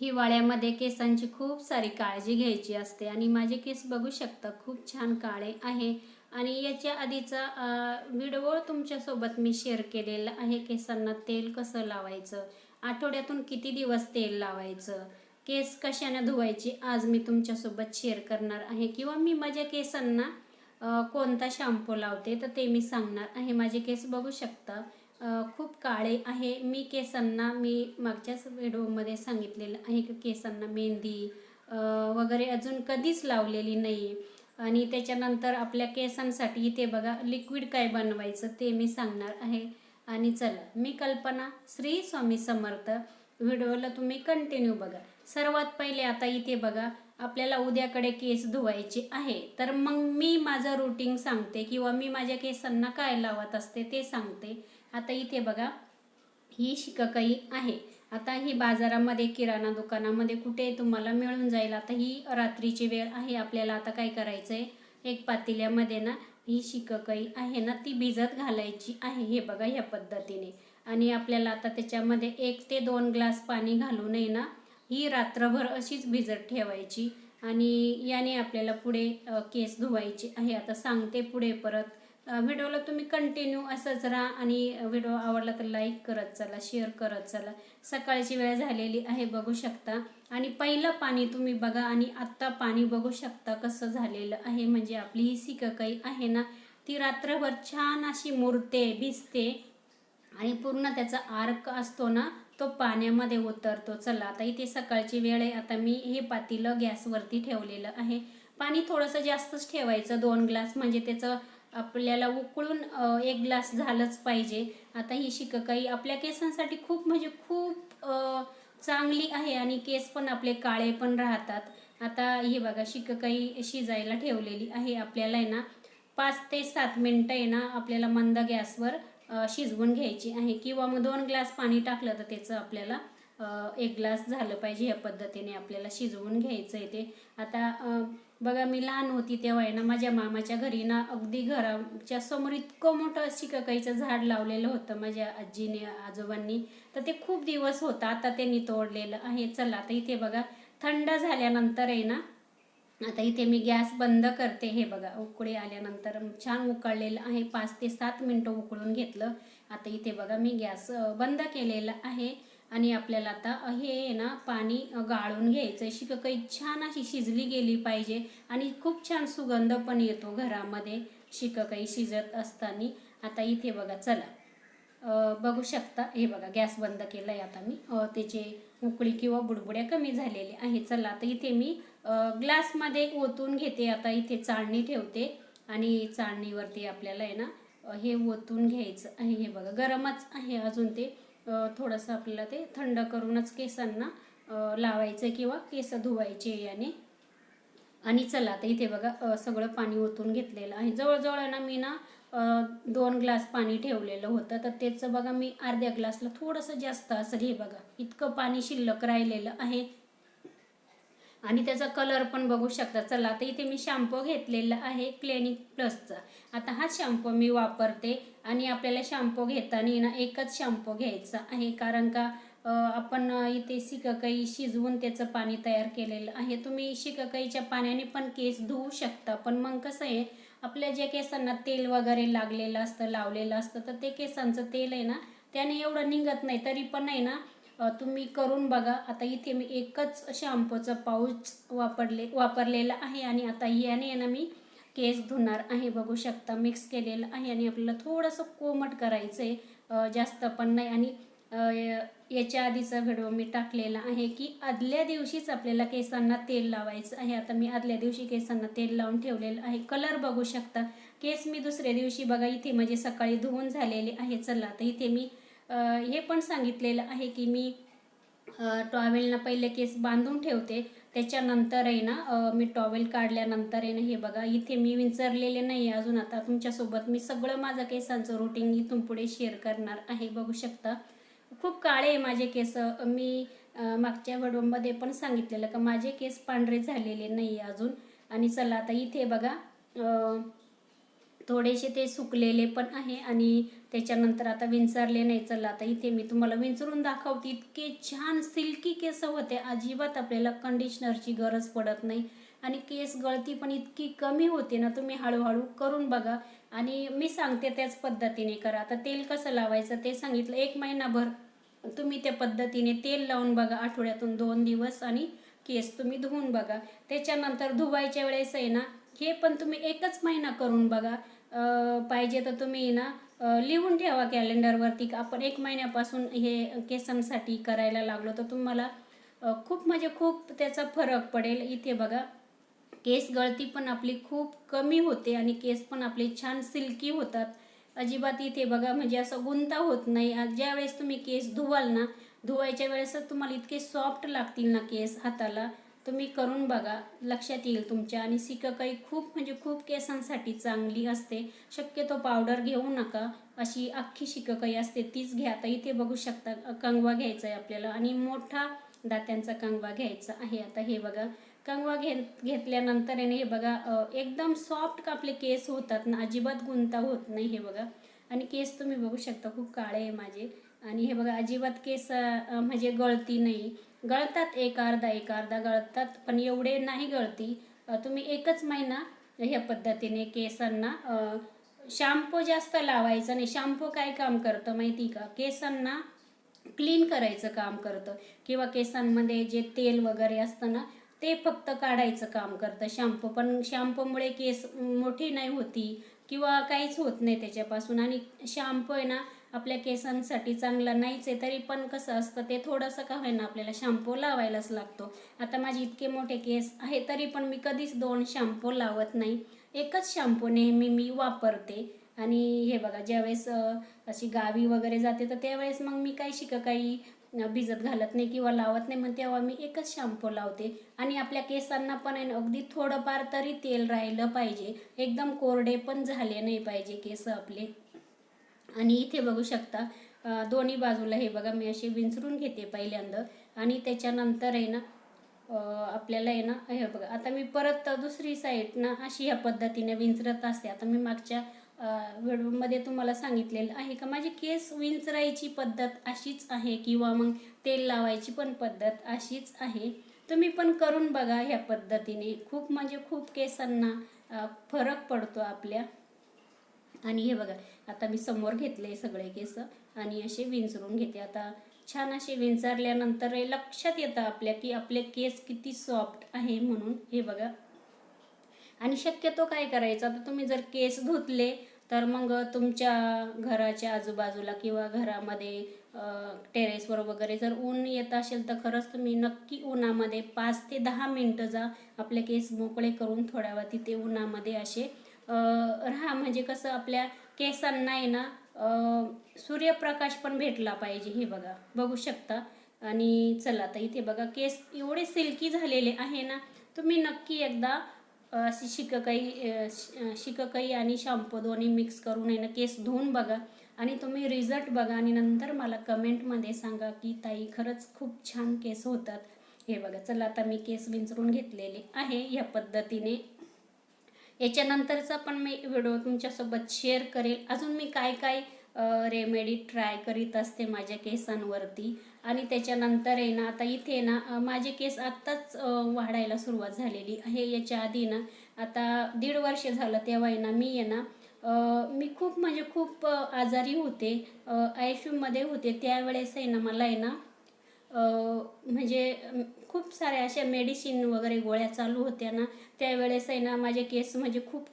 हिवाळ्यामध्ये केसांची खूप सारी काळजी घ्यायची असते आणि माझे केस बघू शकता खूप छान काळे आहे. आणि याच्या आधीचा व्हिडिओ तुमच्यासोबत मी शेअर केलेला आहे केसांना तेल कसं लावायचं आठवड्यातून किती दिवस तेल लावायचं केस कशाने धुवायचे आज मी तुमच्यासोबत शेअर करणार आहे. किंवा मी माझ्या केसांना कोणता शॅम्पू लावते तर ते मी सांगणार आहे. माझे केस बघू शकता खूप काळे आहे. मी केसांना मी मागच्याच व्हिडिओमध्ये सांगितलेलं आहे की केसांना मेहंदी वगैरे अजून कधीच लावलेली नाही आणि त्याच्यानंतर आपल्या केसांसाठी इथे बघा लिक्विड काय बनवायचं ते मी सांगणार आहे. आणि चला मी कल्पना श्री स्वामी समर्थ व्हिडिओला तुम्ही कंटिन्यू बघा. सर्वात पहिले आता इथे बघा आपल्याला उद्याकडे केस धुवायचे आहे. तर मग मी माझं रुटीन सांगते किंवा मी माझ्या केसांना काय लावत असते ते सांगते. आता इथे बघा ही शिककाई आहे. आता ही बाजारामध्ये किराणा दुकानामध्ये कुठे तुम्हाला मिळून जाईल. आता ही रात्रीची वेळ आहे. आपल्याला आता काय करायचं आहे एक पातेल्यामध्ये ना ही शिककाई आहे ना ती भिजत घालायची आहे. हे बघा ह्या पद्धतीने. आणि आपल्याला आता त्याच्यामध्ये एक ते दोन ग्लास पाणी घालू नये ना ही रात्रभर अशीच भिजत ठेवायची. आणि याने आपल्याला पुढे केस धुवायचे आहे. आता सांगते पुढे परत. व्हिडिओला तुम्ही कंटिन्यू असंच राहा आणि व्हिडिओ आवडला तर लाईक करत चला शेअर करत चला. सकाळची वेळ झालेली आहे बघू शकता. आणि पहिलं पाणी तुम्ही बघा आणि आत्ता पाणी बघू शकता कसं झालेलं आहे. म्हणजे आपली ही सिककाई आहे ना ती रात्रभर छान अशी मुरते भिजते. आणि पूर्ण त्याचा आर्क असतो ना तो पाण्यामध्ये उतरतो. चला आता इथे सकाळची वेळ आहे. आता मी हे पातीलं गॅसवरती ठेवलेलं आहे. पाणी थोडंसं जास्तच ठेवायचं दोन ग्लास. म्हणजे त्याचं आपल्याला उकळून एक ग्लास झालंच पाहिजे. आता ही शिककाई आपल्या केसांसाठी खूप म्हणजे खूप चांगली आहे आणि केस पण आपले काळे पण राहतात. आता ही बघा शिककाई शिजायला ठेवलेली आहे आपल्याला आहे ना. पाच ते सात मिनटं आहे ना आपल्याला मंद गॅसवर शिजवून घ्यायची आहे. किंवा मग दोन ग्लास पाणी टाकलं तर त्याचं आपल्याला एक ग्लास झालं पाहिजे या पद्धतीने आपल्याला शिजवून घ्यायचं आहे ते. आता बघा मी लहान होती तेव्हा आहे ना माझ्या मामाच्या घरी ना अगदी घराच्या समोर इतकं मोठं शिकाकाईचं झाड लावलेलं होतं माझ्या आजीने आजोबांनी. तर ते खूप दिवस होतं आता त्यांनी तोडलेलं आहे. चला आता इथे बघा थंड झाल्यानंतर आहे ना आता इथे मी गॅस बंद करते. हे बघा उकळी आल्यानंतर छान उकळलेलं आहे. पाच ते सात मिनटं उकळून घेतलं. आता इथे बघा मी गॅस बंद केलेला आहे. आणि आपल्याला आता हे आहे ना पाणी गाळून घ्यायचं. आहे शिककाई छान अशी शिजली गेली पाहिजे आणि खूप छान सुगंध पण येतो घरामध्ये. शिककाई शिजत असताना. आता इथे बघा चला. बघू शकता. हे बघा गॅस बंद केला आहे आता मी. त्याचे उकळी किंवा बुडबुड्या कमी झालेल्या आहे चला आता इथे मी ग्लासमध्ये ओतून घेते. आता इथे चाळणी ठेवते आणि चाळणीवरती आपल्याला आहे ना हे ओतून घ्यायचं आहे. हे बघा गरमच आहे अजून ते. थोडंसं आपल्याला ते थंड करूनच केसांना लावायचं किंवा केस धुवायचे याने. आणि चला आता इथे बघा सगळं पाणी ओतून घेतलेलं आहे. जवळजवळ ना मी ना दोन ग्लास पाणी ठेवलेलं होतं. तर त्याचं बघा मी अर्ध्या ग्लासला थोडंसं जास्त असं हे बघा इतकं पाणी शिल्लक राहिलेलं आहे. आणि त्याचा कलर पण बघू शकता. चला आता इथे मी शॅम्पू घेतलेला आहे क्लिनिक प्लसचा आता हा शॅम्पू मी वापरते आणि आपल्याला शॅम्पू घेताना ना एकच शॅम्पू घ्यायचा आहे. कारण का आपण इथे शिककाई शिजवून त्याचं पाणी तयार केलेलं आहे. तुम्ही शिककाईच्या पाण्याने पण केस धुवू शकता. पण मग कसं आहे आपल्या ज्या केसांना तेल वगैरे लागलेलं असतं लावलेलं असतं तर ते केसांचं तेल आहे ना त्याने एवढं निघत नाही. तरी पण आहे ना तुम्ही करून बघा. आता इथे मी एकच शॅम्पूचं पाऊच वापरले वापरलेलं आहे आणि आता याने आहे ना मी केस धुणार आहे. बघू शकता मिक्स केलेलं आहे आणि आपल्याला थोडंसं कोमट करायचं आहे जास्त पण नाही. आणि याच्या आधीचा व्हिडिओ मी टाकलेला आहे की आदल्या दिवशीच आपल्याला केसांना तेल लावायचं आहे. आता मी आदल्या दिवशी केसांना तेल लावून ठेवलेलं आहे. कलर बघू शकता. केस मी दुसऱ्या दिवशी बघा इथे म्हणजे सकाळी धुवून झालेले आहे. चला तर इथे मी हे पण सांगितलेलं आहे की मी टॉवेलनं पहिले केस बांधून ठेवते. त्याच्यानंतर आहे ना मी टॉवेल काढल्यानंतर आहे ना हे बघा इथे मी विंचरलेले नाही आहे अजून आता. तुमच्यासोबत मी सगळं माझं केसांचं रुटीन इथून पुढे शेअर करणार आहे बघू शकता. खूप काळे आहे माझे केस. मी मागच्या व्हिडिओमध्ये पण सांगितलेलं का माझे केस पांढरे झालेले नाही आहे अजून. आणि चला आता इथे बघा थोडेसे ते सुकलेले पण आहे आणि त्याच्यानंतर आता विंचारले नाही चला आता इथे मी तुम्हाला विंचरून दाखवते. इतके छान सिल्की केस होते. अजिबात आपल्याला कंडिशनरची गरज पडत नाही. आणि केस गळती पण इतकी कमी होते ना तुम्ही हळूहळू करून बघा. आणि मी सांगते त्याच पद्धतीने करा. आता तेल कसं लावायचं ते सांगितलं. एक महिनाभर तुम्ही त्या पद्धतीने तेल लावून बघा. आठवड्यातून दोन दिवस आणि केस तुम्ही धुवून बघा. त्याच्यानंतर धुवायच्या वेळेस आहे ना हे पण तुम्ही एकच महिना करून बघा. पाहिजे तर तुम्ही ना लिहून ठेवा कॅलेंडरवरती. आपण एक महिन्यापासून हे केसांसाठी करायला लागलो तर तुम्हाला खूप म्हणजे खूप त्याचा फरक पडेल. इथे बघा केस गळती पण आपली खूप कमी होते आणि केस पण आपले छान सिल्की होतात. अजिबात इथे बघा म्हणजे असं गुंता होत नाही. ज्या वेळेस तुम्ही केस धुवाल ना धुवायच्या वेळेस तुम्हाला इतके सॉफ्ट लागतील ना केस हाताला. तुम्ही करून बघा लक्षात येईल तुमच्या. आणि सिककाई खूप म्हणजे खूप केसांसाठी चांगली असते. शक्यतो पावडर घेऊ नका. अशी अख्खी शिककाई असते तीच घ्या. आता इथे बघू शकता कंगवा घ्यायचा आहे आपल्याला. आणि मोठा दात्यांचा कंगवा घ्यायचा आहे. आता हे बघा कंगवा घे घेतल्यानंतर याने हे बघा एकदम सॉफ्ट आपले केस होतात ना अजिबात गुंता होत नाही हे बघा. आणि केस तुम्ही बघू शकता खूप काळे आहे माझे. आणि हे बघा अजिबात केस म्हणजे गळती नाही. गळतात एक अर्धा एक अर्धा गळतात पण एवढे नाही गळती. तुम्ही एकच महिना ह्या पद्धतीने केसांना शॅम्पू जास्त लावायचा नाही शॅम्पू काय काम करतं माहिती का? केसांना क्लीन करायचं काम करतं. किंवा केसांमध्ये जे तेल वगैरे असतं ना ते फक्त काढायचं काम करतं. शॅम्पू पण शॅम्पूमुळे केस मोठी नाही होती किंवा काहीच होत नाही त्याच्यापासून. आणि शॅम्पू आहे ना आपल्या केसांसाठी चांगला नाहीच आहे तरी पण कसं असतं ते थोडंसं का होईना आपल्याला शॅम्पू लावायलाच लागतो. आता माझे इतके मोठे केस आहे तरी पण मी कधीच दोन शॅम्पू लावत नाही. एकच शॅम्पू नेहमी मी वापरते. आणि हे बघा ज्यावेळेस अशी गावी वगैरे जाते तर त्यावेळेस मग मी काही शिका काही भिजत घालत नाही किंवा लावत नाही मग तेव्हा मी एकच शॅम्पू लावते. आणि आपल्या केसांना पण आहे ना अगदी थोडंफार तरी तेल राहिलं पाहिजे. एकदम कोरडे पण झाले नाही पाहिजे केस आपले. आणि इथे बघू शकता दोन्ही बाजूला हे बघा मी अशी विंचरून घेते पहिल्यांदा. आणि त्याच्यानंतर आहे ना आपल्याला आहे ना हे बघा आता मी परत दुसरी साईड ना अशी ह्या पद्धतीने विंचरत असते. आता मी मागच्या व्हिडिओमध्ये तुम्हाला सांगितलेलं आहे का माझी केस विंचरायची पद्धत अशीच आहे किंवा मग तेल लावायची पण पद्धत अशीच आहे. तुम्ही पण करून बघा ह्या पद्धतीने. खूप म्हणजे खूप केसांना फरक पडतो आपल्या. आणि हे बघा आता मी समोर घेतले सगळे केस आणि असे विंचरून घेते. आता छान असे विंचारल्यानंतर लक्षात येतं आपल्या की आपले केस किती सॉफ्ट आहे म्हणून. हे बघा. आणि शक्यतो काय करायचं? आता तुम्ही जर केस धुतले तर मग तुमच्या घराच्या आजूबाजूला किंवा घरामध्ये टेरेसवर वगैरे जर ऊन येत असेल तर खरंच तुम्ही नक्की उन्हामध्ये पाच ते दहा मिनटं जा आपले केस मोकळे करून थोड्या वेळ तिथे उन्हामध्ये असे राहा. म्हणजे कसं आपल्या केसांना आहे ना सूर्यप्रकाश पण भेटला पाहिजे हे बघा. बघू शकता. आणि चला आता इथे बघा केस एवढे सिल्की झालेले आहे ना तुम्ही नक्की एकदा अशी शिककाई शिककाई आणि शॅम्पू दोन्ही मिक्स करून आहे ना केस धुवून बघा. आणि तुम्ही रिझल्ट बघा आणि नंतर मला कमेंटमध्ये सांगा की ताई खरंच खूप छान केस होतात. हे बघा चला आता मी केस विंचरून घेतलेले आहे या पद्धतीने. याच्यानंतरचा पण मी व्हिडिओ तुमच्यासोबत शेअर करेल. अजून मी काय काय रेमेडी ट्राय करीत असते माझ्या केसांवरती? आणि त्याच्यानंतर आहे ना आता इथे ना माझे केस आत्ताच वाढायला सुरुवात झालेली आहे. याच्या आधी ना आता दीड वर्ष झालं तेव्हा आहे ना मी आहे ना मी खूप म्हणजे खूप आजारी होते. आयमध्ये होते. त्यावेळेस आहे ना मला आहे ना म्हणजे खूप साऱ्या अशा मेडिसिन वगैरे गोळ्या चालू होत्या ना त्यावेळेस आहे ना माझे केस म्हणजे खूप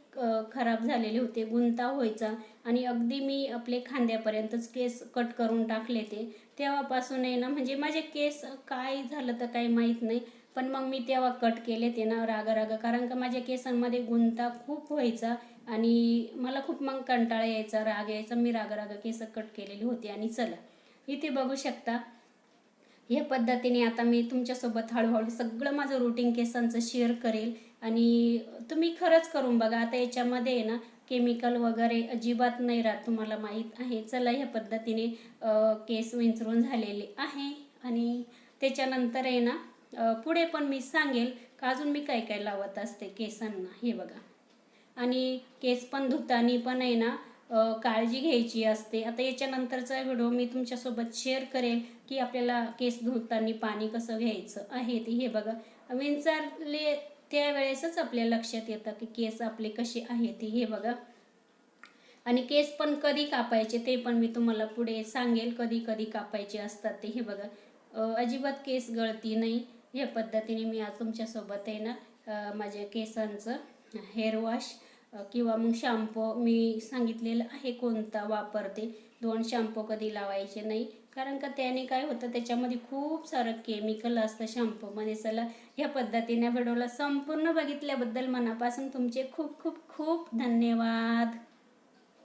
खराब झालेले होते गुंता व्हायचा. आणि अगदी मी आपले खांद्यापर्यंतच केस कट करून टाकले ते. तेव्हापासून आहे ना म्हणजे माझे केस काय झालं तर काही माहीत नाही पण मग मी तेव्हा कट केले ते ना रागा रागा कारण का माझ्या केसांमध्ये गुंता खूप व्हायचा आणि मला खूप मग कंटाळा यायचा राग यायचा. मी रागा रागा केस कट केलेली होती आणि चला. इथे बघू शकता ह्या पद्धतीने आता मी तुमच्यासोबत हळूहळू सगळं माझं रुटीन केसांचं शेअर करेल. आणि तुम्ही खरंच करून बघा आता याच्यामध्ये आहे ना केमिकल वगैरे अजिबात नाही राहत तुम्हाला माहीत आहे. चला ह्या पद्धतीने केस विंचरून झालेले आहे. आणि त्याच्यानंतर आहे ना पुढे पण मी सांगेल का अजून मी काय काय लावत असते केसांना. हे बघा. आणि केस पण धुतानी पण आहे ना काळजी घ्यायची असते. आता याच्यानंतरचा व्हिडिओ मी तुमच्यासोबत शेअर करेन की आपल्याला केस धुताना पाणी कसं घ्यायचं आहे ते. हे बघा. विंचारले त्यावेळेसच आपल्या लक्षात येतं की केस आपले कसे आहेत ते. हे बघा. आणि केस पण कधी कापायचे ते पण मी तुम्हाला पुढे सांगेल. कधी कधी कापायचे असतात ते. हे बघा. अजिबात केस गळती नाही. या पद्धतीने मी आज तुमच्यासोबत आहे ना माझ्या केसांचं हेअर वॉश किंवा मग शॅम्पू मी सांगितलेलं आहे कोणता वापरते. दोन शॅम्पू कधी लावायचे नाही. कारण का त्याने काय होतं त्याच्यामध्ये खूप सारं केमिकल असतं शॅम्पूमध्ये चला ह्या पद्धतीने व्हिडिओला संपूर्ण बघितल्याबद्दल मनापासून तुमचे खूप खूप खूप धन्यवाद.